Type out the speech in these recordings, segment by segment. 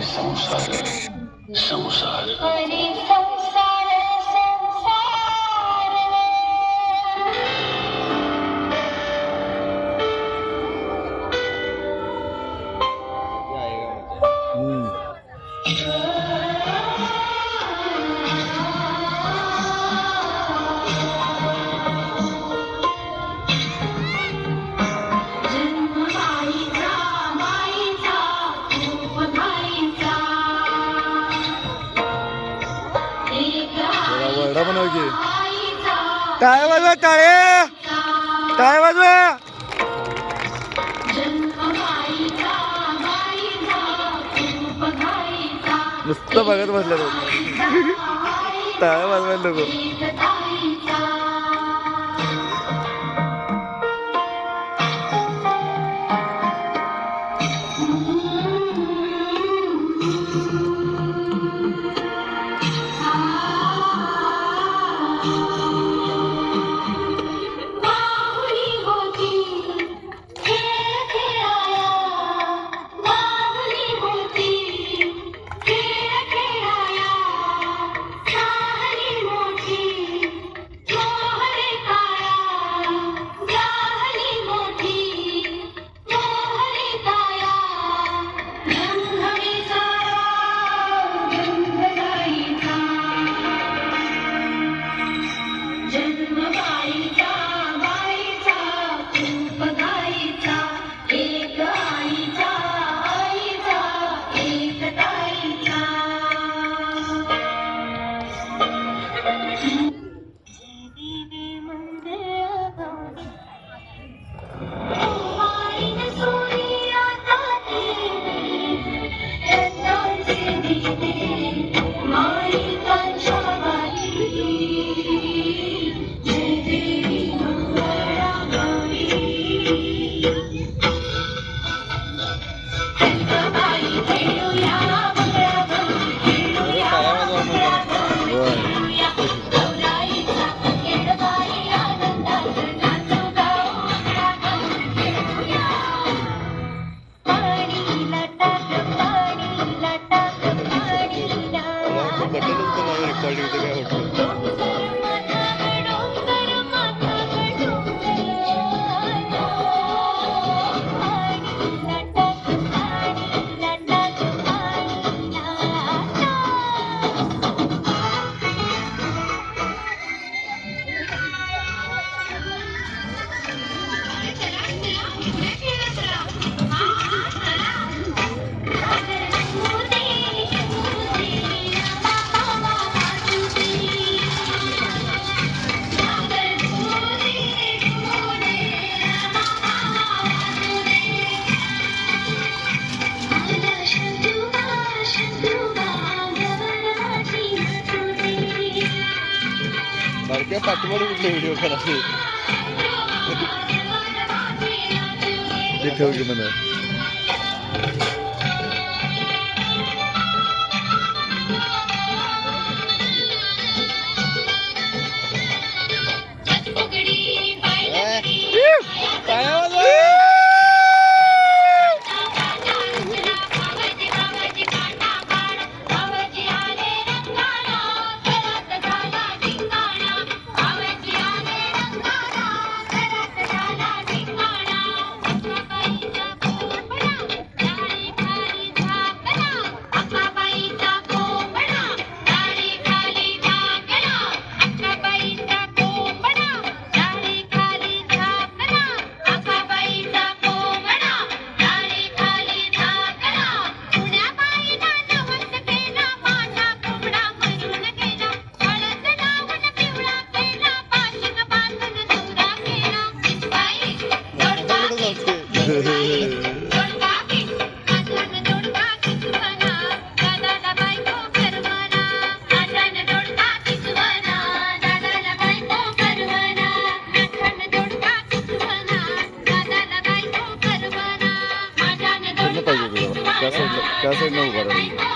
杀无赦，杀无赦。嗯。घोडा बनव की. टाळे वाजवा टाळे. टाळे वाजवा. नुसतं बघत बसल्या टाळे वाजवायला नको. सगळ्या पाठीमागे कुठले व्हिडिओ करायचे ते ठेवू म्हणा. કાસઠ નવું કારણ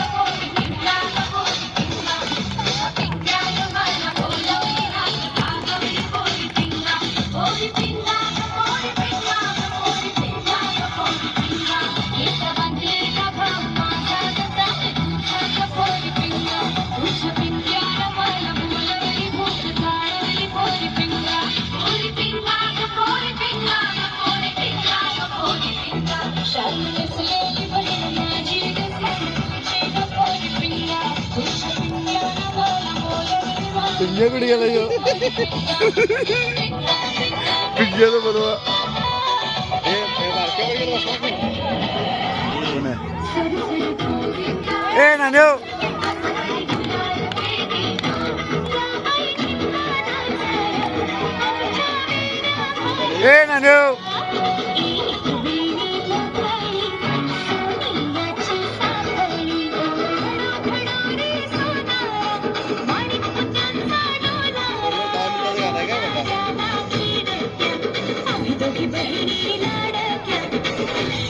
बेफाम दर्यावरी राले तुफान वाऱ्यावरी राडुलते होडी अरे अरे